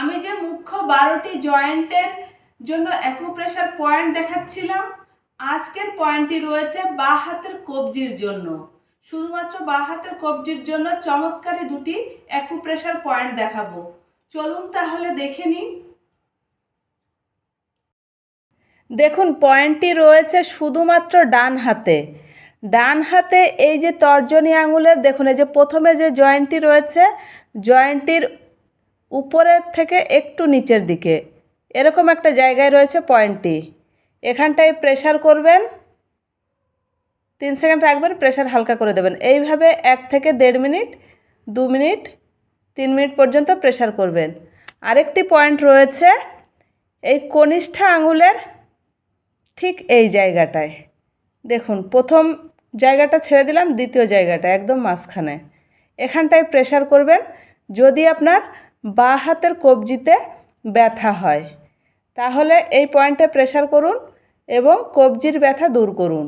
আমি যে মুখ্য বারোটি জয়েন্টের জন্য অ্যাকুপ্রেশার পয়েন্ট দেখাচ্ছিলাম, আজকের পয়েন্টটি রয়েছে বাঁ হাতের কবজির জন্য। শুধুমাত্র বাঁ হাতের কবজির জন্য চমৎকারী দুটি অ্যাকুপ্রেশার পয়েন্ট দেখাবো। চলুন তাহলে দেখে নিই। দেখুন পয়েন্টটি রয়েছে শুধুমাত্র ডান হাতে। ডান হাতে এই যে তর্জনী আঙুলের, দেখুন, এই যে প্রথমে যে জয়েন্টটি রয়েছে, জয়েন্টটির উপরের থেকে একটু নিচের দিকে। এরকম একটা জায়গায় রয়েছে পয়েন্টটি। এখানটায় প্রেশার করবেন। তিন সেকেন্ড রাখবেন প্রেশার হালকা করে দেবেন। এইভাবে এক থেকে দেড় মিনিট, দু মিনিট, তিন মিনিট পর্যন্ত প্রেশার করবেন। আরেকটি পয়েন্ট রয়েছে, এই কনিষ্ঠা আঙুলের ঠিক এই জায়গাটায়। দেখুন, প্রথম জায়গাটা ছেড়ে দিলাম, দ্বিতীয় জায়গাটা একদম মাঝখানে। এখানটায় প্রেশার করবেন। যদি আপনার বাঁ হাতের কবজিতে ব্যথা হয়। তাহলে এই পয়েন্টে প্রেশার করুন এবং কবজির ব্যথা দূর করুন।